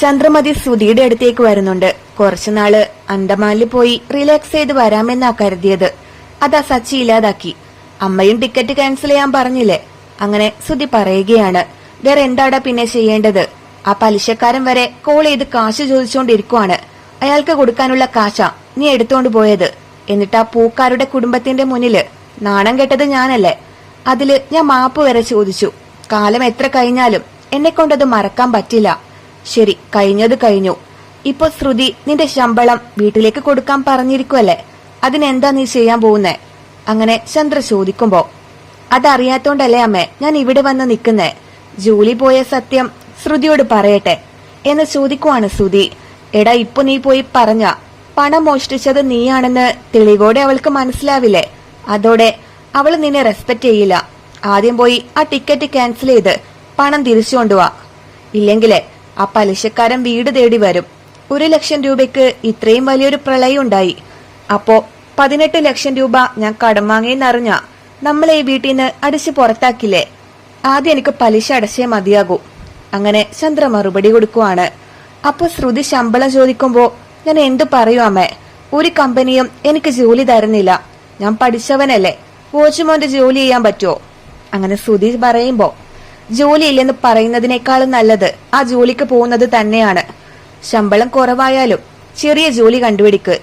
ചന്ദ്രമതി സുധിയുടെ അടുത്തേക്ക് വരുന്നുണ്ട്. കുറച്ചുനാൾ അണ്ടമാനിൽ പോയി റിലാക്സ് ചെയ്ത് വരാമെന്നാ കരുതിയത്. അതാ സച്ചി ഇല്ലാതാക്കി. അമ്മയും ടിക്കറ്റ് ക്യാൻസൽ ചെയ്യാൻ പറഞ്ഞില്ലേ? അങ്ങനെ സുധി പറയുകയാണ്. വേറെ എന്താടാ പിന്നെ ചെയ്യേണ്ടത്? ആ പലിശക്കാരൻ വരെ കോൾ ചെയ്ത് കാശ് ചോദിച്ചുകൊണ്ടിരിക്കുവാണ് അയാൾക്ക് കൊടുക്കാനുള്ള കാശ നീ എടുത്തോണ്ട് പോയത്. എന്നിട്ട് ആ പൂക്കാരുടെ കുടുംബത്തിന്റെ മുന്നിൽ നാണം കെട്ടത് ഞാനല്ലേ? അതിൽ ഞാൻ മാപ്പ് വരെ ചോദിച്ചു. കാലം എത്ര കഴിഞ്ഞാലും എന്നെ കൊണ്ടത് മറക്കാൻ പറ്റില്ല. ശരി കഴിഞ്ഞത് കഴിഞ്ഞു. ഇപ്പൊ ശ്രുതി നിന്റെ ശമ്പളം വീട്ടിലേക്ക് കൊടുക്കാൻ പറഞ്ഞിരിക്കുവല്ലേ? അതിനെന്താ നീ ചെയ്യാൻ പോകുന്നേ? അങ്ങനെ ചന്ദ്ര ചോദിക്കുമ്പോ അതറിയാത്തോണ്ടല്ലേ അമ്മേ ഞാൻ ഇവിടെ വന്ന് നിൽക്കുന്നേ? ജോലി പോയ സത്യം ശ്രുതിയോട് പറയട്ടെ. എന്ന് ചോദിക്കുവാണ് ശ്രുതി. എടാ ഇപ്പൊ നീ പോയി പറഞ്ഞ പണം മോഷ്ടിച്ചത് നീയാണെന്ന് തെളിവോടെ അവൾക്ക് മനസ്സിലാവില്ലേ? അതോടെ അവൾ നിന്നെ റെസ്പെക്ട് ചെയ്യില്ല. ആദ്യം പോയി ആ ടിക്കറ്റ് ക്യാൻസൽ ചെയ്ത് പണം തിരിച്ചു കൊണ്ടുവാ ഇല്ലെങ്കിലേ ആ പലിശക്കാരൻ വീട് തേടി വരും. ഒരു ലക്ഷം രൂപയ്ക്ക് ഇത്രയും വലിയൊരു പ്രളയം ഉണ്ടായി അപ്പോ പതിനെട്ട് ലക്ഷം രൂപ ഞാൻ കടം വാങ്ങിയെന്നറിഞ്ഞ നമ്മളെ ഈ വീട്ടിൽ നിന്ന് അടിച്ചു പുറത്താക്കില്ലേ? ആദ്യം എനിക്ക് പലിശ അടച്ചേ മതിയാകൂ. അങ്ങനെ ചന്ദ്ര മറുപടി കൊടുക്കുവാണ്. അപ്പൊ ശ്രുതി ശമ്പളം ചോദിക്കുമ്പോ ഞാൻ എന്തു പറയൂ അമ്മേ? ഒരു കമ്പനിയും എനിക്ക് ജോലി തരുന്നില്ല. ഞാൻ പഠിച്ചവനല്ലേ. കോച്ചുമോന്റെ ജോലി ചെയ്യാൻ പറ്റുമോ അങ്ങനെ ശ്രുതി പറയുമ്പോ ജോലി ഇല്ലെന്ന് പറയുന്നതിനേക്കാളും നല്ലത് ആ ജോലിക്ക് പോകുന്നത് തന്നെയാണ്. ശമ്പളം കുറവായാലും ചെറിയ ജോലി കണ്ടുപിടിക്ക്.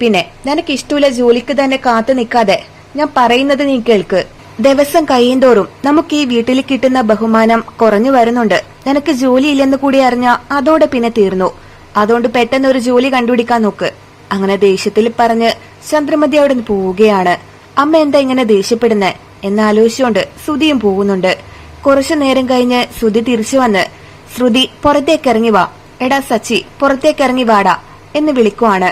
പിന്നെ നിനക്ക് ഇഷ്ടമുള്ള ജോലിക്ക് തന്നെ കാത്തു നിൽക്കാതെ ഞാൻ പറയുന്നത് നീ കേൾക്ക്. ദിവസം കഴിയുന്തോറും നമുക്ക് ഈ വീട്ടിൽ കിട്ടുന്ന ബഹുമാനം കുറഞ്ഞു വരുന്നുണ്ട്. നിനക്ക് ജോലി ഇല്ലെന്ന് കൂടി അറിഞ്ഞ അതോടെ പിന്നെ തീർന്നു. അതുകൊണ്ട് പെട്ടെന്ന് ഒരു ജോലി കണ്ടുപിടിക്കാൻ നോക്ക്. അങ്ങനെ ദേഷ്യത്തിൽ പറഞ്ഞ് ചന്ദ്രമതി അവിടെ നിന്ന് പോവുകയാണ്. അമ്മ എന്താ ഇങ്ങനെ ദേഷ്യപ്പെടുന്നേ? എന്നാലോചിച്ചുകൊണ്ട് സുതിയും പോകുന്നുണ്ട് കുറച്ചു നേരം കഴിഞ്ഞ് ശ്രുതി തിരിച്ചു വന്ന് ശ്രുതി പുറത്തേക്കിറങ്ങി വാ. എടാ സച്ചി പുറത്തേക്കിറങ്ങി വാടാ എന്ന് വിളിക്കുവാണ്.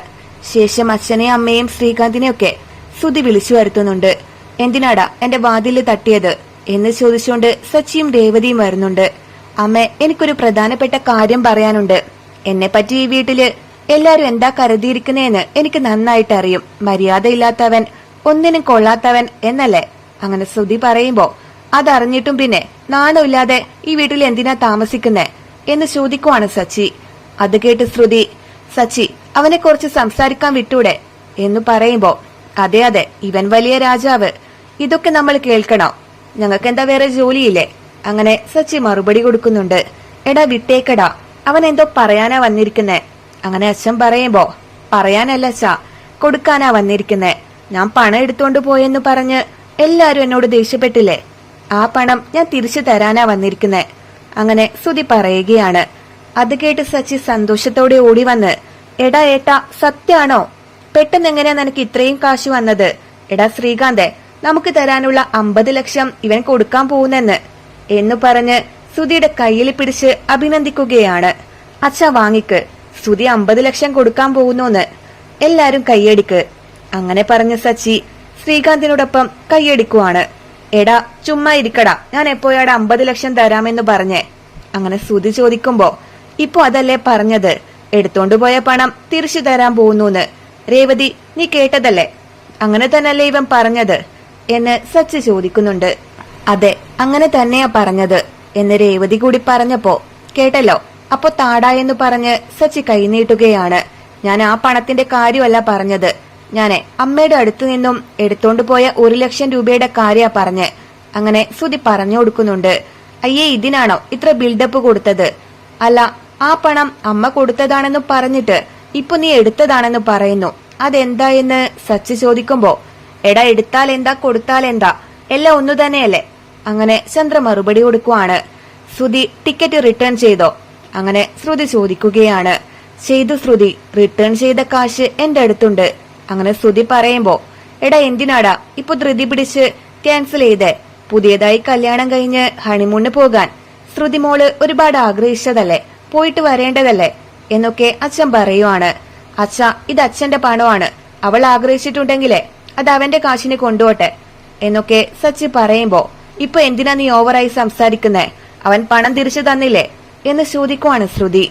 ശേഷം അച്ഛനെ അമ്മയും ശ്രീകാന്തിനെയൊക്കെ ശ്രുതി വിളിച്ചു വരുത്തുന്നുണ്ട്. എന്തിനാടാ എന്റെ വാതിൽ തട്ടിയത്? എന്ന് ചോദിച്ചുകൊണ്ട് സച്ചിയും രേവതിയും വരുന്നുണ്ട്. അമ്മ എനിക്കൊരു പ്രധാനപ്പെട്ട കാര്യം പറയാനുണ്ട്. എന്നെ പറ്റി ഈ വീട്ടിൽ എല്ലാരും എന്താ കരുതിയിരിക്കുന്നേന്ന് എനിക്ക് നന്നായിട്ട് അറിയും മര്യാദയില്ലാത്തവൻ ഒന്നിനും കൊള്ളാത്തവൻ എന്നല്ലേ? അങ്ങനെ ശ്രുതി പറയുമ്പോ അതറിഞ്ഞിട്ടും പിന്നെ നാണമില്ലാതെ ഈ വീട്ടിൽ എന്തിനാ താമസിക്കുന്നേ എന്ന് ചോദിക്കുവാണ് സച്ചി. അത് കേട്ട് ശ്രുതി സച്ചി അവനെ കുറിച്ച് സംസാരിക്കാൻ വിട്ടൂടെ? എന്ന് പറയുമ്പോ അതെ അതെ ഇവൻ വലിയ രാജാവ്. ഇതൊക്കെ നമ്മൾ കേൾക്കണോ. ഞങ്ങൾക്ക് എന്താ വേറെ ജോലിയില്ലേ? അങ്ങനെ സച്ചി മറുപടി കൊടുക്കുന്നുണ്ട്. എടാ വിട്ടേക്കടാ. അവൻ എന്തോ പറയാനാ വന്നിരിക്കുന്നേ. അങ്ങനെ അച്ഛൻ പറയുമ്പോ പറയാനല്ല അച്ഛാ കൊടുക്കാനാ വന്നിരിക്കുന്നേ. ഞാൻ പണം എടുത്തോണ്ട് പോയെന്ന് പറഞ്ഞ് എല്ലാരും എന്നോട് ദേഷ്യപ്പെട്ടില്ലേ? ആ പണം ഞാൻ തിരിച്ചു തരാനാ വന്നിരിക്കുന്നേ. അങ്ങനെ സുതി പറയുകയാണ്. അത് കേട്ട് സച്ചി സന്തോഷത്തോടെ ഓടി വന്ന് എടാ ഏട്ടാ സത്യാണോ? പെട്ടെന്ന് എങ്ങനെയാ നിനക്ക് ഇത്രയും കാശ് വന്നത്? എടാ ശ്രീകാന്തെ നമുക്ക് തരാനുള്ള അമ്പത് ലക്ഷം ഇവൻ കൊടുക്കാൻ പോകുന്നെന്ന്. എന്ന് പറഞ്ഞ് സുധിയുടെ കയ്യിൽ പിടിച്ച് അഭിനന്ദിക്കുകയാണ്. അച്ഛ വാങ്ങിക്ക്. സുധി അമ്പത് ലക്ഷം കൊടുക്കാൻ പോകുന്നോന്ന്. എല്ലാരും കൈയടിക്ക്. അങ്ങനെ പറഞ്ഞ സച്ചി ശ്രീകാന്തിനോടൊപ്പം കൈയടിക്കുവാണ്. എടാ ചുമ്മാ ഇരിക്കടാ. ഞാൻ എപ്പോഴാടെ അമ്പത് ലക്ഷം തരാമെന്ന് പറഞ്ഞേ. അങ്ങനെ സുധി ചോദിക്കുമ്പോ ഇപ്പൊ അതല്ലേ പറഞ്ഞത്? എടുത്തോണ്ട് പോയ പണം തിരിച്ചു തരാൻ പോകുന്നൂന്ന്. രേവതി നീ കേട്ടതല്ലേ? അങ്ങനെ തന്നെയല്ലേ ഇവൻ പറഞ്ഞത്? എന്ന് സച്ച് ചോദിക്കുന്നുണ്ട്. അതെ അങ്ങനെ തന്നെയാ പറഞ്ഞത് എന്ന് രേവതി കൂടി പറഞ്ഞപ്പോ കേട്ടല്ലോ. അപ്പൊ താടാ എന്ന് പറഞ്ഞ് സച്ചി കൈനീട്ടുകയാണ് ഞാൻ ആ പണത്തിന്റെ കാര്യമല്ല പറഞ്ഞത്. ഞാനെ അമ്മയുടെ അടുത്തു നിന്നും എടുത്തോണ്ട് പോയ ഒരു ലക്ഷം രൂപയുടെ കാര്യ പറഞ്ഞ്. അങ്ങനെ സുതി പറഞ്ഞു കൊടുക്കുന്നുണ്ട്. അയ്യേ ഇതിനാണോ ഇത്ര ബിൽഡപ്പ് കൊടുത്തത്? അല്ല ആ പണം അമ്മ കൊടുത്തതാണെന്ന് പറഞ്ഞിട്ട് ഇപ്പൊ നീ എടുത്തതാണെന്ന് പറയുന്നു. അതെന്താ എന്ന് സച്ചി ചോദിക്കുമ്പോ എടാ എടുത്താൽ എന്താ കൊടുത്താൽ എന്താ? എല്ലാം ഒന്നു തന്നെയല്ലേ? അങ്ങനെ ചന്ദ്ര മറുപടി കൊടുക്കുവാണ്. ശ്രുതി ടിക്കറ്റ് റിട്ടേൺ ചെയ്തോ? അങ്ങനെ ശ്രുതി ചോദിക്കുകയാണ്. ചെയ്തു ശ്രുതി. റിട്ടേൺ ചെയ്ത കാശ് എന്റെ അടുത്തുണ്ട്. അങ്ങനെ ശ്രുതി പറയുമ്പോ എടാ എന്തിനാടാ? ഇപ്പൊ ധൃതി പിടിച്ച് ക്യാൻസൽ ചെയ്തേ. പുതിയതായി കല്യാണം കഴിഞ്ഞ് ഹണിമൂണിന് പോകാൻ. ശ്രുതി മോൾ ഒരുപാട് ആഗ്രഹിച്ചതല്ലേ? പോയിട്ട് വരേണ്ടതല്ലേ? എന്നൊക്കെ അച്ഛൻ പറയുവാണ്. അച്ഛ ഇത് അച്ഛന്റെ പണമാണ്. അവൾ ആഗ്രഹിച്ചിട്ടുണ്ടെങ്കിലേ അത് അവന്റെ കാശിന് കൊണ്ടുപോട്ടെ. എന്നൊക്കെ സച്ചി പറയുമ്പോ ഇപ്പൊ എന്തിനാ നീ ഓവറായി സംസാരിക്കുന്നേ? അവൻ പണം തിരിച്ചു തന്നില്ലേ? എന്ന് ചോദിക്കുവാണ് ശ്രുതി.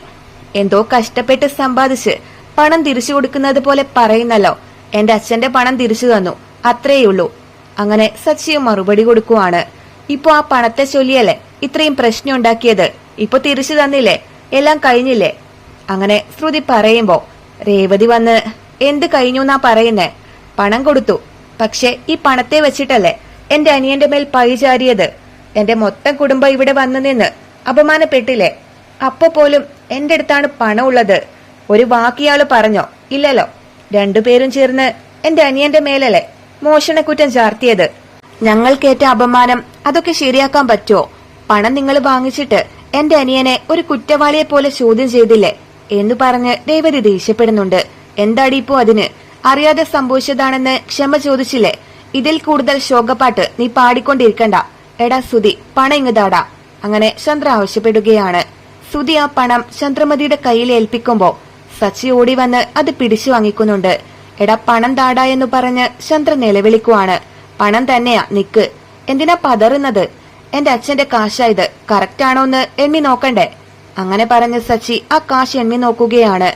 എന്തോ കഷ്ടപ്പെട്ട് സമ്പാദിച്ച് പണം തിരിച്ചു കൊടുക്കുന്നത് പോലെ പറയുന്നല്ലോ. എന്റെ അച്ഛന്റെ പണം തിരിച്ചു തന്നു. അത്രേയുള്ളൂ അങ്ങനെ സച്ചിയും മറുപടി കൊടുക്കുവാണ്. ഇപ്പോ ആ പണത്തെ ചൊല്ലിയല്ലേ? ഇത്രയും പ്രശ്നം ഉണ്ടാക്കിയത്. ഇപ്പൊ തിരിച്ചു തന്നില്ലേ? എല്ലാം കഴിഞ്ഞില്ലേ? അങ്ങനെ ശ്രുതി പറയുമ്പോ രേവതി വന്ന് എന്ത് കഴിഞ്ഞു എന്നാ പറയുന്നേ? പണം കൊടുത്തു. പക്ഷെ ഈ പണത്തെ വെച്ചിട്ടല്ലേ എന്റെ അനിയന്റെ മേൽ പഴിചാരിയത് എന്റെ മൊത്തം കുടുംബം ഇവിടെ വന്നു നിന്ന് അപമാനപ്പെട്ടില്ലേ? അപ്പൊ പോലും എന്റെ അടുത്താണ് പണം ഉള്ളത് ഒരു വാക്കിയാൾ പറഞ്ഞോ? ഇല്ലല്ലോ. രണ്ടുപേരും ചേർന്ന് എന്റെ അനിയന്റെ മേലല്ലേ മോഷണക്കുറ്റം ചാർത്തിയത്. ഞങ്ങൾക്കേറ്റ അപമാനം അതൊക്കെ ശരിയാക്കാൻ പറ്റുമോ? പണം നിങ്ങൾ വാങ്ങിച്ചിട്ട് എന്റെ അനിയനെ ഒരു കുറ്റവാളിയെ പോലെ ചോദ്യം ചെയ്തില്ലേ എന്ന് പറഞ്ഞ് രേവതി ദേഷ്യപ്പെടുന്നുണ്ട്. എന്താടി ഇപ്പോ അതിന്? അറിയാതെ സംഭവിച്ചതാണെന്ന് ക്ഷമ ചോദിച്ചില്ലേ? ഇതിൽ കൂടുതൽ ശോകപ്പാട്ട് നീ പാടിക്കൊണ്ടിരിക്കണ്ട. എടാ സുതി പണം ഇങ്ങതാടാ അങ്ങനെ ചന്ദ്ര ആവശ്യപ്പെടുകയാണ്. സുതി ആ പണം ചന്ദ്രമതിയുടെ കയ്യിൽ ഏൽപ്പിക്കുമ്പോ സച്ചി ഓടി വന്ന് അത് പിടിച്ചു വാങ്ങിക്കുന്നുണ്ട്. എടാ പണം താടാ എന്ന് പറഞ്ഞ് ചന്ദ്ര നിലവിളിക്കുവാണ്. പണം തന്നെയാ നിക്ക്. എന്തിനാ പതറുന്നത്? എന്റെ അച്ഛന്റെ കാശായത് കറക്റ്റ് ആണോന്ന് എണ്ണി നോക്കണ്ടേ? അങ്ങനെ പറഞ്ഞ് സച്ചി ആ കാശ് എണ്ണി നോക്കുകയാണ്.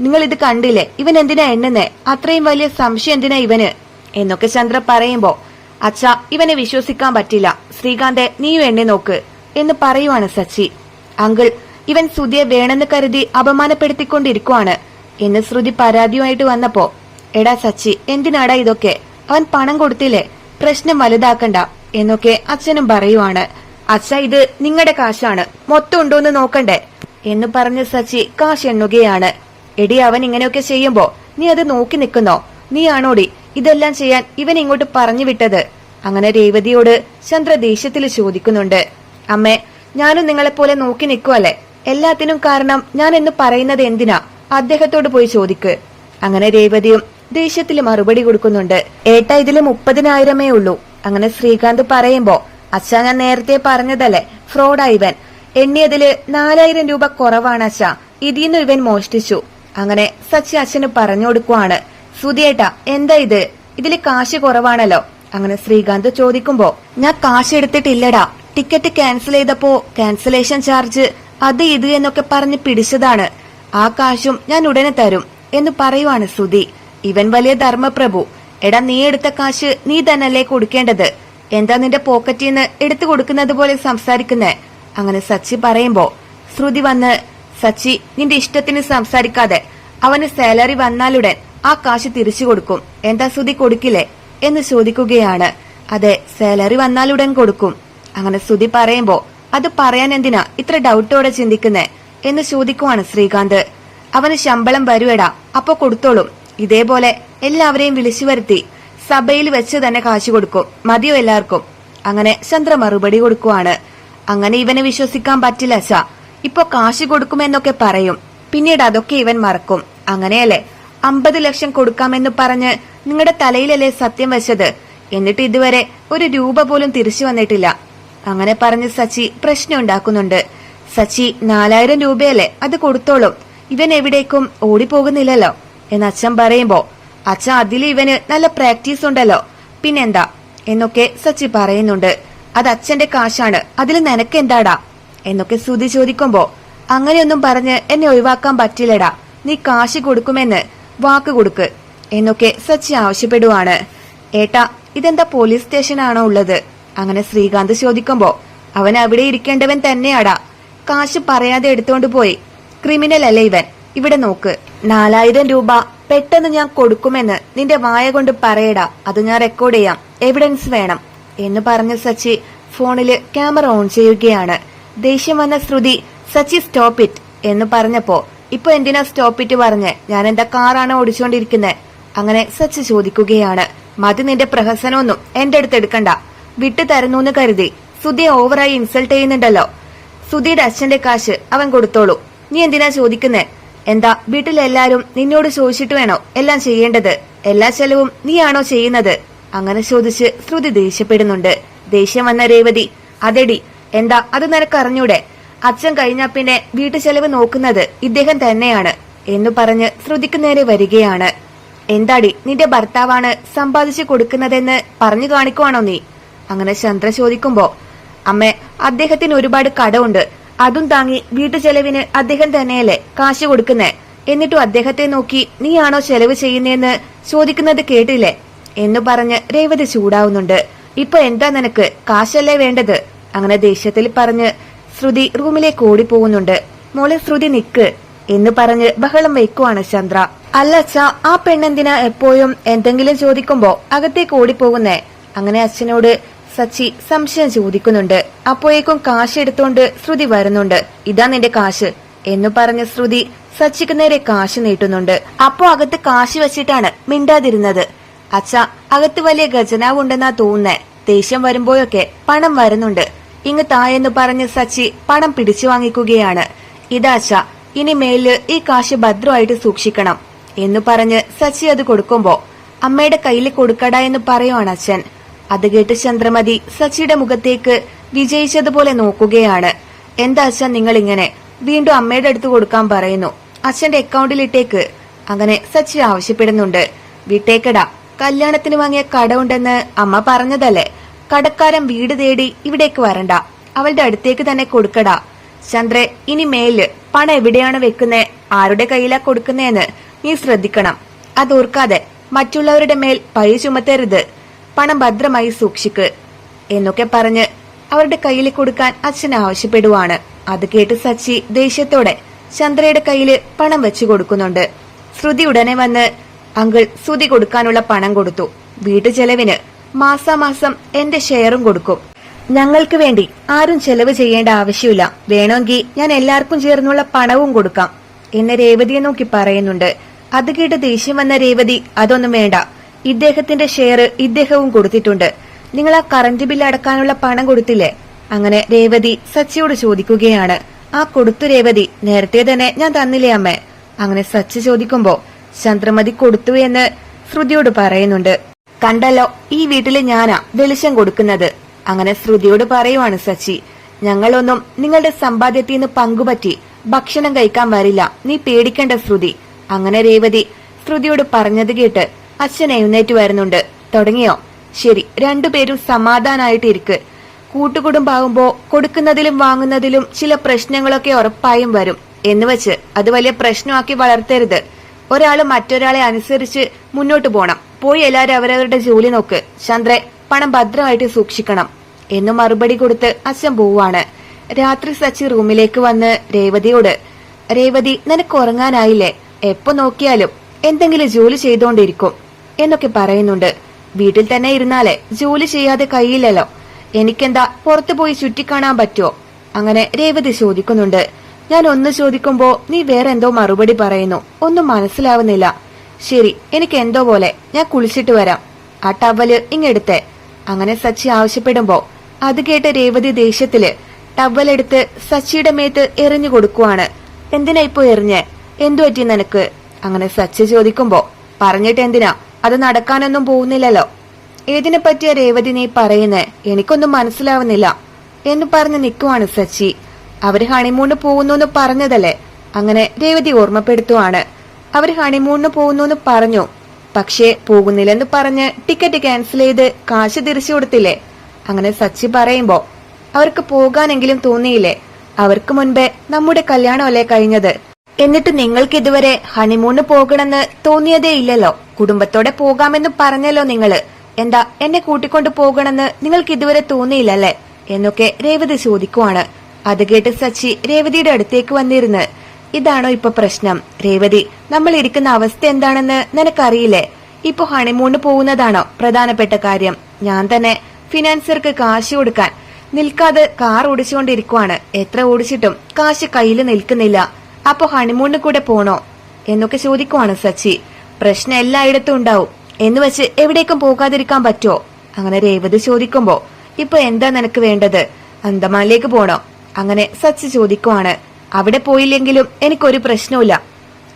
നിങ്ങൾ ഇത് കണ്ടില്ലേ? ഇവൻ എന്തിനാ എണ്ണുന്നേ? അത്രയും വലിയ സംശയം എന്തിനാ ഇവന്? എന്നൊക്കെ ചന്ദ്ര പറയുമ്പോ അച്ഛ ഇവനെ വിശ്വസിക്കാൻ പറ്റില്ല. ശ്രീകാന്തെ നീയും എണ്ണി നോക്ക് എന്ന് പറയുവാണ് സച്ചി. അങ്കിൾ ഇവൻ ശ്രുതിയെ വേണമെന്ന് കരുതി അപമാനപ്പെടുത്തിക്കൊണ്ടിരിക്കുവാണ്. എന്ന് ശ്രുതി പരാതിയുമായിട്ട് വന്നപ്പോ എടാ സച്ചി എന്തിനാടാ ഇതൊക്കെ? അവൻ പണം കൊടുത്തില്ലേ? പ്രശ്നം വലുതാക്കണ്ട എന്നൊക്കെ അച്ഛനും പറയുവാണ്. അച്ഛ ഇത് നിങ്ങളുടെ കാശാണ്. മൊത്തം ഉണ്ടോന്ന് നോക്കണ്ടേ? എന്ന് പറഞ്ഞ് സച്ചി കാശ് എണ്ണുകയാണ്. എടി അവൻ ഇങ്ങനെയൊക്കെ ചെയ്യുമ്പോ നീ അത് നോക്കി നിൽക്കുന്നോ നീയാണോടി ഇതെല്ലാം ചെയ്യാൻ ഇവൻ ഇങ്ങോട്ട് പറഞ്ഞു വിട്ടത്? അങ്ങനെ രേവതിയോട് ചന്ദ്ര ദേഷ്യത്തിൽ ചോദിക്കുന്നുണ്ട്. അമ്മേ ഞാനും നിങ്ങളെപ്പോലെ നോക്കി നിൽക്കുവല്ലേ? എല്ലാത്തിനും കാരണം ഞാൻ എന്ന് പറയുന്നത് എന്തിനാ? അദ്ദേഹത്തോട് പോയി ചോദിക്ക്. അങ്ങനെ രേവതിയും ദേഷ്യത്തിൽ മറുപടി കൊടുക്കുന്നുണ്ട്. ഏട്ടാ ഇതിൽ മുപ്പതിനായിരമേ ഉള്ളൂ. അങ്ങനെ ശ്രീകാന്ത് പറയുമ്പോ അച്ഛാ ഞാൻ നേരത്തെ പറഞ്ഞതല്ലേ? ഫ്രോഡാ ഇവൻ. എണ്ണിയതിൽ നാലായിരം രൂപ കുറവാണ് അച്ഛ. ഇതിന്ന് ഇവൻ മോഷ്ടിച്ചു. അങ്ങനെ സച്ചി അച്ഛന് പറഞ്ഞു കൊടുക്കുവാണ്. സുധിയേട്ടാ എന്താ ഇത്? ഇതിൽ കാശ് കുറവാണല്ലോ. അങ്ങനെ ശ്രീകാന്ത് ചോദിക്കുമ്പോ ഞാൻ കാശ് എടുത്തിട്ടില്ലടാ. ടിക്കറ്റ് ക്യാൻസൽ ചെയ്തപ്പോ ക്യാൻസലേഷൻ ചാർജ് അത് ഇത് എന്നൊക്കെ പറഞ്ഞ് പിടിച്ചതാണ്. ആ കാശും ഞാൻ ഉടനെ തരും എന്ന് പറയുവാണ് സുധി ഇവൻ വലിയ ധർമ്മപ്രഭു. എടാ നീ എടുത്ത കാശ് നീ തന്നല്ലേ കൊടുക്കേണ്ടത്? എന്താ നിന്റെ പോക്കറ്റിൽ നിന്ന് എടുത്തു കൊടുക്കുന്നത് പോലെ സംസാരിക്കുന്നേ? അങ്ങനെ സച്ചി പറയുമ്പോ ശ്രുതി വന്ന് സച്ചി നിന്റെ ഇഷ്ടത്തിന് സംസാരിക്കാതെ. അവന് സാലറി വന്നാലുടൻ ആ കാശ് തിരിച്ചു കൊടുക്കും. എന്താ ശ്രുതി കൊടുക്കില്ലേ? എന്ന് ചോദിക്കുകയാണ്. അതെ സാലറി വന്നാലുടൻ കൊടുക്കും. അങ്ങനെ ശ്രുതി പറയുമ്പോ അത് പറയാൻ എന്തിനാ ഇത്ര ഡൗട്ടോടെ ചിന്തിക്കുന്നേ? എന്ന് ചോദിക്കുവാണ് ശ്രീകാന്ത്. അവന് ശമ്പളം വരുവേടാ അപ്പൊ കൊടുത്തോളും. ഇതേപോലെ എല്ലാവരെയും വിളിച്ചു വരുത്തി സഭയിൽ വെച്ച് തന്നെ കാശ് കൊടുക്കും. മതിയോ എല്ലാവർക്കും? അങ്ങനെ ചന്ദ്ര മറുപടി കൊടുക്കുവാണ്. അങ്ങനെ ഇവനെ വിശ്വസിക്കാൻ പറ്റില്ല അച്ഛാ ഇപ്പൊ കാശ് കൊടുക്കുമെന്നൊക്കെ പറയും. പിന്നീട് അതൊക്കെ ഇവൻ മറക്കും. അങ്ങനെയല്ലേ? അമ്പത് ലക്ഷം കൊടുക്കാമെന്ന് പറഞ്ഞ് നിങ്ങളുടെ തലയിലല്ലേ സത്യം വെച്ചത്? എന്നിട്ട് ഇതുവരെ ഒരു രൂപ പോലും തിരിച്ചു വന്നിട്ടില്ല. അങ്ങനെ പറഞ്ഞ് സച്ചി പ്രശ്നം ഉണ്ടാക്കുന്നുണ്ട്. സച്ചി നാലായിരം രൂപയല്ലേ? അത് കൊടുത്തോളും. ഇവൻ എവിടേക്കും ഓടിപ്പോകുന്നില്ലല്ലോ. എന്ന് അച്ഛൻ പറയുമ്പോ അച്ഛൻ അതിൽ ഇവന് നല്ല പ്രാക്ടീസ് ഉണ്ടല്ലോ. പിന്നെന്താ? എന്നൊക്കെ സച്ചി പറയുന്നുണ്ട്. അത് അച്ഛന്റെ കാശാണ്. അതിൽ നിനക്ക് എന്താടാ എന്നൊക്കെ ശ്രുതി ചോദിക്കുമ്പോ അങ്ങനെയൊന്നും പറഞ്ഞ് എന്നെ ഒഴിവാക്കാൻ പറ്റില്ലടാ. നീ കാശ് കൊടുക്കുമെന്ന് വാക്ക് കൊടുക്ക്. എന്നൊക്കെ സച്ചി ആവശ്യപ്പെടുവാണ്. ഏട്ടാ ഇതെന്താ പോലീസ് സ്റ്റേഷനാണോ ഉള്ളത്? അങ്ങനെ ശ്രീകാന്ത് ചോദിക്കുമ്പോ അവൻ അവിടെ ഇരിക്കേണ്ടവൻ തന്നെയാടാ. കാശ് പറയാതെ എടുത്തോണ്ട് പോയി. ക്രിമിനൽ അല്ലേ ഇവൻ? ഇവിടെ നോക്ക്. നാലായിരം രൂപ പെട്ടെന്ന് ഞാൻ കൊടുക്കുമെന്ന് നിന്റെ വായ കൊണ്ട് പറയടാ. അത് ഞാൻ റെക്കോർഡ് ചെയ്യാം. എവിഡൻസ് വേണം. എന്ന് പറഞ്ഞ സച്ചി ഫോണിൽ ക്യാമറ ഓൺ ചെയ്യുകയാണ്. ദേഷ്യം വന്ന ശ്രുതി സച്ചി സ്റ്റോപ്പ് ഇറ്റ് എന്ന് പറഞ്ഞപ്പോ ഇപ്പൊ എന്തിനാ സ്റ്റോപ്പ് ഇറ്റ് പറഞ്ഞ്? ഞാൻ എന്താ കാറാണ് ഓടിച്ചുകൊണ്ടിരിക്കുന്നത് അങ്ങനെ സച്ചി ചോദിക്കുകയാണ്. മതി നിന്റെ പ്രഹസനമൊന്നും എന്റെ അടുത്ത് എടുക്കണ്ട. വിട്ടു തരുന്നു കരുതി സുധിയെ ഓവറായി ഇൻസൾട്ട് ചെയ്യുന്നുണ്ടല്ലോ. സുധിയുടെ അച്ഛന്റെ കാശ് അവൻ കൊടുത്തോളൂ. നീ എന്തിനാ ചോദിക്കുന്നേ? എന്താ വീട്ടിലെല്ലാരും നിന്നോട് ചോദിച്ചിട്ട് വേണോ എല്ലാം ചെയ്യേണ്ടത്? എല്ലാ ചെലവും നീയാണോ ചെയ്യുന്നത്? അങ്ങനെ ചോദിച്ച് ശ്രുതി ദേഷ്യപ്പെടുന്നുണ്ട്. ദേഷ്യം വന്ന രേവതി അതെടി എന്താ അത് നിനക്ക് അറിഞ്ഞൂടെ? അച്ഛൻ കഴിഞ്ഞാ പിന്നെ വീട്ടു ചെലവ് നോക്കുന്നത് ഇദ്ദേഹം തന്നെയാണ് എന്ന് പറഞ്ഞ് ശ്രുതിക്ക് നേരെ വരികയാണ്. എന്താടി നിന്റെ ഭർത്താവാണ് സമ്പാദിച്ചു കൊടുക്കുന്നതെന്ന് പറഞ്ഞു കാണിക്കുവാണോ നീ? അങ്ങനെ ചന്ദ്ര ചോദിക്കുമ്പോ അമ്മ അദ്ദേഹത്തിന് ഒരുപാട് കടമുണ്ട് അതും താങ്ങി വീട്ടു ചെലവിന് അദ്ദേഹം തന്നെയല്ലേ കാശ് കൊടുക്കുന്നേ? എന്നിട്ടും അദ്ദേഹത്തെ നോക്കി നീയാണോ ചെലവ് ചെയ്യുന്നേന്ന് ചോദിക്കുന്നത് കേട്ടില്ലേ? എന്ന് പറഞ്ഞ് രേവതി ചൂടാവുന്നുണ്ട്. ഇപ്പൊ എന്താ നിനക്ക്? കാശല്ലേ വേണ്ടത്? അങ്ങനെ ദേഷ്യത്തിൽ പറഞ്ഞ് ശ്രുതി റൂമിലേക്ക് ഓടിപ്പോകുന്നുണ്ട്. മോളെ ശ്രുതി നിക്ക് എന്ന് പറഞ്ഞ് ബഹളം വയ്ക്കുവാണ് ചന്ദ്ര. അല്ല അച്ഛ ആ പെണ്ണെന്തിനാ എപ്പോഴും എന്തെങ്കിലും ചോദിക്കുമ്പോ അകത്തേക്ക് ഓടിപ്പോകുന്നേ? അങ്ങനെ അച്ഛനോട് സച്ചി സംശയം ചോദിക്കുന്നുണ്ട്. അപ്പോഴേക്കും കാശ് എടുത്തോണ്ട് ശ്രുതി വരുന്നുണ്ട്. ഇതാ നിന്റെ കാശ് എന്ന് പറഞ്ഞ ശ്രുതി സച്ചിക്ക് നേരെ കാശ് നീട്ടുന്നുണ്ട്. അപ്പോ അകത്ത് കാശ് വെച്ചിട്ടാണ് മിണ്ടാതിരുന്നത്. അച്ഛ അകത്ത് വലിയ ഖജനാവ് ഉണ്ടെന്നാ തോന്നുന്നേ. ദേഷ്യം വരുമ്പോഴൊക്കെ പണം വരുന്നുണ്ട്. ഇങ്ങ് തായെന്ന് പറഞ്ഞ് സച്ചി പണം പിടിച്ചു വാങ്ങിക്കുകയാണ്. ഇതാ അച്ഛ ഇനി മേലിൽ ഈ കാശ് ഭദ്രമായിട്ട് സൂക്ഷിക്കണം എന്ന് പറഞ്ഞ് സച്ചി അത് കൊടുക്കുമ്പോ അമ്മയുടെ കയ്യിൽ കൊടുക്കട എന്ന് പറയുവാണ് അച്ഛൻ. അത് കേട്ട് ചന്ദ്രമതി സച്ചിയുടെ മുഖത്തേക്ക് വിജയിച്ചതുപോലെ നോക്കുകയാണ്. എന്താ അച്ഛൻ നിങ്ങൾ ഇങ്ങനെ വീണ്ടും അമ്മയുടെ അടുത്ത് കൊടുക്കാൻ പറയുന്നു. അച്ഛന്റെ അക്കൗണ്ടിലിട്ടേക്ക്. അങ്ങനെ സച്ചി ആവശ്യപ്പെടുന്നുണ്ട്. വിട്ടേക്കടാ. കല്യാണത്തിന് വാങ്ങിയ കട ഉണ്ടെന്ന് അമ്മ പറഞ്ഞതല്ലേ? കടക്കാരൻ വീട് തേടി ഇവിടേക്ക് വരണ്ട. അവളുടെ അടുത്തേക്ക് തന്നെ കൊടുക്കടാ. ചന്ദ്രെ ഇനി മേൽ. പണം എവിടെയാണ് വെക്കുന്നേ? ആരുടെ കയ്യിലാ കൊടുക്കുന്നേന്ന് നീ ശ്രദ്ധിക്കണം. അതോർക്കാതെ മറ്റുള്ളവരുടെ മേൽ പഴി ചുമത്തരുത്. പണം ഭദ്രമായി സൂക്ഷിക്ക് എന്നൊക്കെ പറഞ്ഞ് അവരുടെ കയ്യിൽ കൊടുക്കാൻ അച്ഛൻ ആവശ്യപ്പെടുവാണ്. അത് കേട്ട് സച്ചി ദേഷ്യത്തോടെ ചന്ദ്രയുടെ കയ്യിൽ പണം വെച്ചു കൊടുക്കുന്നുണ്ട്. ശ്രുതി ഉടനെ വന്ന് അങ്കിൾ ശ്രുതി കൊടുക്കാനുള്ള പണം കൊടുത്തു. വീട്ടു ചെലവിന് മാസാമാസം എന്റെ ഷെയറും കൊടുക്കും. ഞങ്ങൾക്ക് വേണ്ടി ആരും ചെലവ് ചെയ്യേണ്ട ആവശ്യമില്ല. വേണമെങ്കിൽ ഞാൻ എല്ലാവർക്കും ചേർന്നുള്ള പണവും കൊടുക്കാം. എന്നെ രേവതിയെ നോക്കി പറയുന്നുണ്ട്. അത് കേട്ട് ദേഷ്യം വന്ന രേവതി അതൊന്നും വേണ്ട. ഇദ്ദേഹത്തിന്റെ ഷെയർ ഇദ്ദേഹവും കൊടുത്തിട്ടുണ്ട്. നിങ്ങൾ ആ കറന്റ് ബില്ല് അടക്കാനുള്ള പണം കൊടുത്തില്ലേ? അങ്ങനെ രേവതി സച്ചിയോട് ചോദിക്കുകയാണ്. ആ കൊടുത്തു രേവതി നേരത്തെ തന്നെ ഞാൻ തന്നില്ലേ അമ്മേ? അങ്ങനെ സച്ചി ചോദിക്കുമ്പോ ചന്ദ്രമതി കൊടുത്തു എന്ന് ശ്രുതിയോട് പറയുന്നുണ്ട്. കണ്ടല്ലോ ഈ വീട്ടിൽ ഞാനാ വെളിച്ചം കൊടുക്കുന്നത്. അങ്ങനെ ശ്രുതിയോട് പറയുവാണ് സച്ചി ഞങ്ങളൊന്നും നിങ്ങളുടെ സമ്പാദ്യത്തിൽ നിന്ന് പങ്കുപറ്റി ഭക്ഷണം കഴിക്കാൻ വരില്ല. നീ പേടിക്കേണ്ട ശ്രുതി. അങ്ങനെ രേവതി ശ്രുതിയോട് പറഞ്ഞത് കേട്ട് അച്ഛൻ എഴുന്നേറ്റ് വരുന്നുണ്ട്. തുടങ്ങിയോ? ശരി രണ്ടുപേരും സമാധാനായിട്ട് ഇരിക്ക് കൂട്ടുകുടുംബാവുമ്പോ കൊടുക്കുന്നതിലും വാങ്ങുന്നതിലും ചില പ്രശ്നങ്ങളൊക്കെ ഉറപ്പായും വരും. എന്ന് വെച്ച് അത് വലിയ പ്രശ്നമാക്കി വളർത്തരുത്. ഒരാൾ മറ്റൊരാളെ അനുസരിച്ച് മുന്നോട്ട് പോണം. പോയി എല്ലാരും അവരവരുടെ ജോലി നോക്ക്. ചന്ദ്രെ പണം ഭദ്രമായിട്ട് സൂക്ഷിക്കണം. എന്ന് മറുപടി കൊടുത്ത് അച്ഛൻ പോവാണ് രാത്രി സച്ചി റൂമിലേക്ക് വന്ന് രേവതിയോട് രേവതി നിനക്ക് ഉറങ്ങാനായില്ലേ? എപ്പോ നോക്കിയാലും എന്തെങ്കിലും ജോലി ചെയ്തോണ്ടിരിക്കും. എന്നൊക്കെ പറയുന്നുണ്ട്. വീട്ടിൽ തന്നെ ഇരുന്നാലേ ജോലി ചെയ്യാതെ കഴിയില്ലല്ലോ. എനിക്കെന്താ പുറത്തു പോയി ചുറ്റിക്കാണാൻ പറ്റുമോ അങ്ങനെ രേവതി ചോദിക്കുന്നുണ്ട്. ഞാൻ ഒന്ന് ചോദിക്കുമ്പോ നീ വേറെ എന്തോ മറുപടി പറയുന്നു. ഒന്നും മനസ്സിലാവുന്നില്ല. ശരി എനിക്ക് എന്തോ പോലെ. ഞാൻ കുളിച്ചിട്ട് വരാം. ആ ടവൽ ഇങ്ങെടുത്തേ. അങ്ങനെ സച്ചി ആവശ്യപ്പെടുമ്പോ അത് കേട്ട രേവതി ദേഷ്യത്തിൽ ടവലെടുത്ത് സച്ചിയുടെ മേത്ത് എറിഞ്ഞു കൊടുക്കുവാണ്. എന്തിനാ ഇപ്പോ എറിഞ്ഞേ? എന്തു പറ്റി നിനക്ക്? അങ്ങനെ സച്ചി ചോദിക്കുമ്പോ പറഞ്ഞിട്ട് എന്തിനാ അത് നടക്കാനൊന്നും പോകുന്നില്ലല്ലോ. ഏതിനെ പറ്റിയ രേവതി നീ പറയുന്നേ? എനിക്കൊന്നും മനസ്സിലാവുന്നില്ല. എന്ന് പറഞ്ഞ് നിൽക്കുവാണ് സച്ചി. അവർ ഹണിമൂണ് പോകുന്നു എന്ന് പറഞ്ഞതല്ലേ? അങ്ങനെ രേവതി ഓർമ്മപ്പെടുത്തുവാണ്. അവർ ഹണിമൂണിന് പോകുന്നു എന്ന് പറഞ്ഞു. പക്ഷേ പോകുന്നില്ലെന്ന് പറഞ്ഞ് ടിക്കറ്റ് ക്യാൻസൽ ചെയ്ത് കാശ് തിരിച്ചു കൊടുത്തില്ലേ? അങ്ങനെ സച്ചി പറയുമ്പോ അവർക്ക് പോകാനെങ്കിലും തോന്നിയില്ലേ? അവർക്ക് മുൻപേ നമ്മുടെ കല്യാണമല്ലേ കഴിഞ്ഞത്? എന്നിട്ട് നിങ്ങൾക്ക് ഇതുവരെ ഹണിമൂണ് പോകണമെന്ന് തോന്നിയതേ ഇല്ലല്ലോ. കുടുംബത്തോടെ പോകാമെന്ന് പറഞ്ഞല്ലോ നിങ്ങൾ. എന്താ എന്നെ കൂട്ടിക്കൊണ്ട് പോകണമെന്ന് നിങ്ങൾക്ക് ഇതുവരെ തോന്നിയില്ലല്ലേ? എന്നൊക്കെ രേവതി ചോദിക്കുവാണ്. അത് കേട്ട് സച്ചി രേവതിയുടെ അടുത്തേക്ക് വന്നിരുന്ന് ഇതാണോ ഇപ്പൊ പ്രശ്നം? രേവതി നമ്മൾ ഇരിക്കുന്ന അവസ്ഥ എന്താണെന്ന് നിനക്കറിയില്ലേ? ഇപ്പൊ ഹണിമൂണ് പോകുന്നതാണോ പ്രധാനപ്പെട്ട കാര്യം? ഞാൻ തന്നെ ഫിനാൻസർക്ക് കാശ് കൊടുക്കാൻ നിൽക്കാതെ കാർ ഓടിച്ചുകൊണ്ടിരിക്കുവാണ്. എത്ര ഓടിച്ചിട്ടും കാശ് കയ്യിൽ നിൽക്കുന്നില്ല. അപ്പൊ ഹണിമൂണിന് കൂടെ പോണോ? എന്നൊക്കെ ചോദിക്കുവാണ് സച്ചി. പ്രശ്നം എല്ലായിടത്തും ഉണ്ടാവും. എന്ന് വെച്ച് എവിടേക്കും പോകാതിരിക്കാൻ പറ്റോ അങ്ങനെ രേവതി ചോദിക്കുമ്പോ ഇപ്പൊ എന്താ നിനക്ക് വേണ്ടത്? അന്തമാനിലേക്ക് പോണോ? അങ്ങനെ സച്ചി ചോദിക്കുവാണ്. അവിടെ പോയില്ലെങ്കിലും എനിക്കൊരു പ്രശ്നവുമില്ല.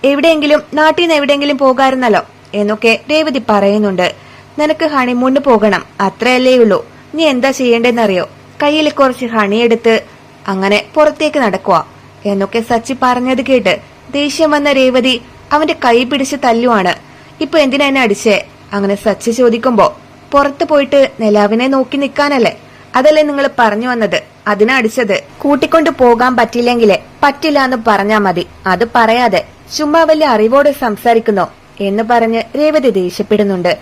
എവിടെയെങ്കിലും നാട്ടിൽ നിന്ന് എവിടെയെങ്കിലും പോകാറുന്നല്ലോ എന്നൊക്കെ രേവതി പറയുന്നുണ്ട്. നിനക്ക് ഹണിമൂണിന് പോകണം. അത്രയല്ലേ ഉള്ളൂ. നീ എന്താ ചെയ്യേണ്ടെന്നറിയോ കയ്യിൽ കുറച്ച് ഹണിയെടുത്ത് അങ്ങനെ പുറത്തേക്ക് നടക്കുക എന്നൊക്കെ സച്ചി പറഞ്ഞത് കേട്ട് ദേഷ്യം വന്ന രേവതി അവന്റെ കൈ പിടിച്ച് തല്ലുവാണ്. ഇപ്പൊ എന്തിനാ എന്നെ അടിച്ചേ? അങ്ങനെ സച്ചി ചോദിക്കുമ്പോ പുറത്തു പോയിട്ട് നിലാവിനെ നോക്കി നിൽക്കാനല്ലേ? അതല്ലേ നിങ്ങൾ പറഞ്ഞു വന്നത്? അതിനാ അടിച്ചത്? കൂട്ടിക്കൊണ്ട് പോകാൻ പറ്റില്ലെങ്കിലേ പറ്റില്ല എന്ന് പറഞ്ഞാ മതി. അത് പറയാതെ ചുമ്മാ വലിയ അറിവോടെ സംസാരിക്കുന്നോ? എന്ന് പറഞ്ഞ് രേവതി ദേഷ്യപ്പെടുന്നുണ്ട്.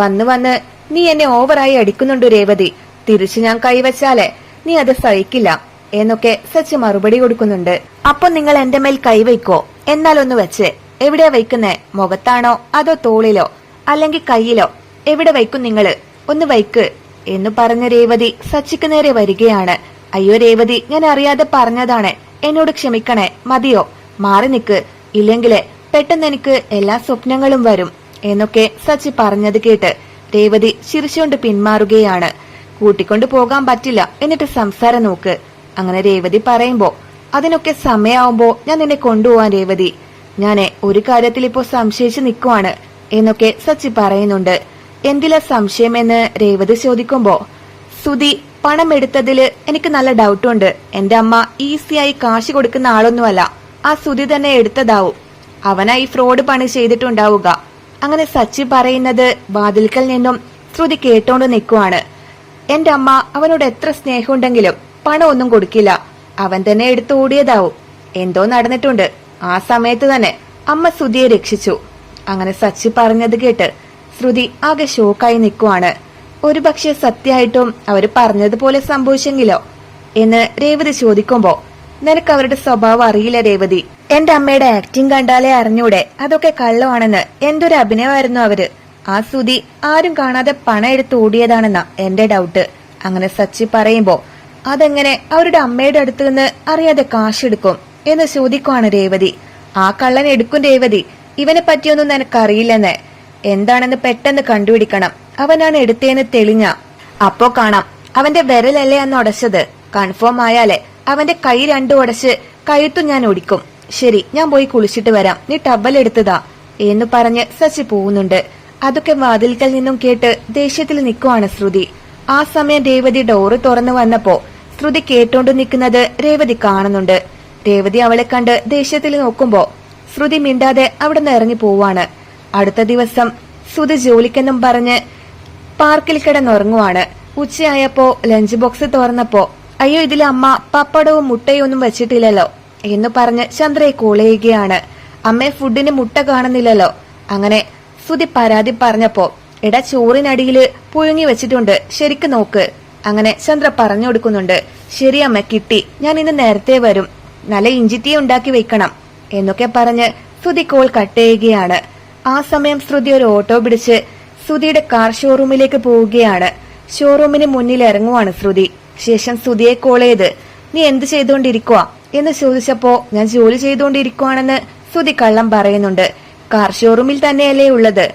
വന്ന് വന്ന് നീ എന്നെ ഓവറായി അടിക്കുന്നുണ്ട് രേവതി? തിരിച്ചു ഞാൻ കൈവച്ചാലേ? നീ അത് സഹിക്കില്ല. എന്നൊക്കെ സച്ചി മറുപടി കൊടുക്കുന്നുണ്ട്. അപ്പൊ നിങ്ങൾ എന്റെ മേൽ കൈവയ്ക്കോ എന്നാലൊന്ന് വെച്ച്. എവിടെയാ വയ്ക്കുന്നേ? മുഖത്താണോ? അതോ തോളിലോ? അല്ലെങ്കിൽ കയ്യിലോ? എവിടെ വയ്ക്കും നിങ്ങൾ? ഒന്ന് വയ്ക്ക്. എന്ന് പറഞ്ഞ രേവതി സച്ചിക്ക് നേരെ വരികയാണ്. അയ്യോ രേവതി ഞാൻ അറിയാതെ പറഞ്ഞതാണ്. എന്നോട് ക്ഷമിക്കണേ. മതിയോ? മാറി നിക്ക്. ഇല്ലെങ്കിൽ പെട്ടെന്ന് എനിക്ക് എല്ലാ സ്വപ്നങ്ങളും വരും. എന്നൊക്കെ സച്ചി പറഞ്ഞത് കേട്ട് രേവതി ചിരിച്ചുകൊണ്ട് പിന്മാറുകയാണ്. കൂട്ടിക്കൊണ്ടു പോകാൻ പറ്റില്ല. എന്നിട്ട് സംസാരം നോക്ക്. അങ്ങനെ രേവതി പറയുമ്പോ അതിനൊക്കെ സമയാവുമ്പോ ഞാൻ നിന്നെ കൊണ്ടുപോവാൻ രേവതി. ഞാൻ ഒരു കാര്യത്തിൽ ഇപ്പോ സംശയിച്ചു നിൽക്കുവാണ് എന്നൊക്കെ സച്ചി പറയുന്നുണ്ട്. എന്തിലാ സംശയം എന്ന് രേവതി ചോദിക്കുമ്പോ സുധി പണം എടുത്തതിൽ എനിക്ക് നല്ല ഡൗട്ടുണ്ട്. എന്റെ അമ്മ ഈസിയായി കാശ് കൊടുക്കുന്ന ആളൊന്നുമല്ല. ആ സുധി തന്നെ എടുത്തതാവും. അവനായി ഫ്രോഡ് പണി ചെയ്തിട്ടുണ്ടാവുക. അങ്ങനെ സച്ചി പറയുന്നത് വാതിൽക്കൽ നിന്നും ശ്രുതി കേട്ടോണ്ട് നിൽക്കുവാണ് എന്റെ അമ്മ അവനോട് എത്ര സ്നേഹമുണ്ടെങ്കിലും പണം ഒന്നും കൊടുക്കില്ല. അവൻ തന്നെ എടുത്തു ഓടിയതാവും. എന്തോ നടന്നിട്ടുണ്ട്. ആ സമയത്ത് തന്നെ അമ്മ ശ്രുതിയെ രക്ഷിച്ചു. അങ്ങനെ സച്ചി പറഞ്ഞത് കേട്ട് ശ്രുതി ആകെ ഷോക്കായി നിൽക്കുവാണ്. ഒരുപക്ഷെ സത്യമായിട്ടും അവർ പറഞ്ഞതുപോലെ സംഭവിച്ചെങ്കിലോ? എന്ന് രേവതി ചോദിക്കുമ്പോ നിനക്ക് അവരുടെ സ്വഭാവം അറിയില്ല രേവതി. എന്റെ അമ്മയുടെ ആക്ടിങ് കണ്ടാലേ അറിഞ്ഞൂടെ? അതൊക്കെ കള്ളമാണെന്ന് എന്തൊരു അഭിനയമായിരുന്നു അവർ? ആ സുതി ആരും കാണാതെ പണം എടുത്ത് ഓടിയതാണെന്ന എന്റെ ഡൗട്ട് അങ്ങനെ സച്ചി പറയുമ്പോ അതെങ്ങനെ അവരുടെ അമ്മയുടെ അടുത്ത് നിന്ന് അറിയാതെ കാശെടുക്കും എന്ന് ചോദിക്കുവാണ് രേവതി. ആ കള്ളൻ എടുക്കും രേവതി. ഇവനെ പറ്റിയൊന്നും നിനക്കറിയില്ലെന്ന്. എന്താണെന്ന് പെട്ടെന്ന് കണ്ടുപിടിക്കണം. അവനാണ് എടുത്തേന്ന് തെളിഞ്ഞ. അപ്പോ കാണാം. അവന്റെ വിരലല്ലേ അന്ന് ഉടച്ചത്. കൺഫേം ആയാലേ അവന്റെ കൈ രണ്ടും ഉടച്ച് കഴുത്തും ഞാൻ ഒടിക്കും. ശരി ഞാൻ പോയി കുളിച്ചിട്ട് വരാം. നീ ടബൽ എടുത്തതാ. എന്ന് പറഞ്ഞ് സച്ചി പോകുന്നുണ്ട്. അതൊക്കെ വാതിൽക്കൽ നിന്നും കേട്ട് ദേഷ്യത്തിൽ നിൽക്കുവാണ് ശ്രുതി. ആ സമയം രേവതി ഡോറ് തുറന്നു വന്നപ്പോ ശ്രുതി കേട്ടോണ്ട് നിൽക്കുന്നത് രേവതി കാണുന്നുണ്ട്. രേവതി അവളെ കണ്ട് ദേഷ്യത്തിൽ നോക്കുമ്പോ ശ്രുതി മിണ്ടാതെ അവിടെ നിന്ന് ഇറങ്ങി പോവാണ്. അടുത്ത ദിവസം ശ്രുതി ജോലിക്കെന്നും പറഞ്ഞ് പാർക്കിൽ കിടന്നുറങ്ങുവാണ്. ഉച്ചയായപ്പോ ലഞ്ച് ബോക്സ് തുറന്നപ്പോ അയ്യോ ഇതിൽ അമ്മ പപ്പടവും മുട്ടയും ഒന്നും വെച്ചിട്ടില്ലല്ലോ എന്ന് പറഞ്ഞ് ചന്ദ്രയെ കോളയുകയാണ് അമ്മയെ ഫുഡിന് മുട്ട കാണുന്നില്ലല്ലോ. അങ്ങനെ ശ്രുതി പരാതി പറഞ്ഞപ്പോ എടാ ചോറിനടിയിൽ പുഴുങ്ങി വെച്ചിട്ടുണ്ട്. ശരിക്ക് നോക്ക്. അങ്ങനെ ചന്ദ്ര പറഞ്ഞു കൊടുക്കുന്നുണ്ട് ശരി അമ്മ കിട്ടി. ഞാൻ ഇന്ന് നേരത്തെ വരും. നല്ല ഇഞ്ചിത്തീ ഉണ്ടാക്കി വെക്കണം എന്നൊക്കെ പറഞ്ഞ് ശ്രുതി കോൾ കട്ട് ചെയ്യുകയാണ്. ആ സമയം ശ്രുതി ഒരു ഓട്ടോ പിടിച്ച് ശ്രുതിയുടെ കാർ ഷോറൂമിലേക്ക് പോവുകയാണ്. ഷോറൂമിന് മുന്നിൽ ഇറങ്ങുവാണ് ശ്രുതി. ശേഷം ശ്രുതിയെ കോൾ ചെയ്ത് നീ എന്ത് ചെയ്തുകൊണ്ടിരിക്കുക എന്ന് ചോദിച്ചപ്പോ ഞാൻ ജോലി ചെയ്തുകൊണ്ടിരിക്കുവാണെന്ന് ശ്രുതി കള്ളം പറയുന്നുണ്ട്. കാർ ഷോറൂമിൽ തന്നെയല്ലേ ഉള്ളത്?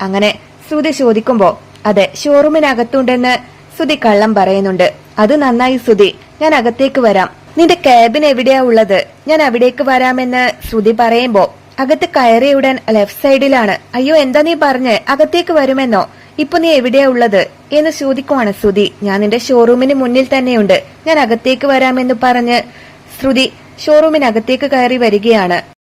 അങ്ങനെ ശ്രുതി ചോദിക്കുമ്പോ അതെ ഷോറൂമിനകത്തുണ്ടെന്ന് ശ്രുതി കള്ളം പറയുന്നുണ്ട്. അത് നന്നായി ശ്രുതി ഞാൻ അകത്തേക്ക് വരാം. നിന്റെ ക്യാബിൻ എവിടെയാ ഉള്ളത്? ഞാൻ അവിടേക്ക് വരാമെന്ന് ശ്രുതി പറയുമ്പോ അകത്ത് കയറിയ ഉടൻ ലെഫ്റ്റ് സൈഡിലാണ് അയ്യോ എന്താ നീ പറഞ്ഞ്? അകത്തേക്ക് വരുമെന്നോ? ഇപ്പൊ നീ എവിടെയാ ഉള്ളത്? എന്ന് ചോദിക്കുവാണ് ശ്രുതി ഞാൻ നിന്റെ ഷോറൂമിന് മുന്നിൽ തന്നെയുണ്ട്. ഞാൻ അകത്തേക്ക് വരാമെന്ന് പറഞ്ഞ് ശ്രുതി ഷോറൂമിനകത്തേക്ക് കയറി വരികയാണ്.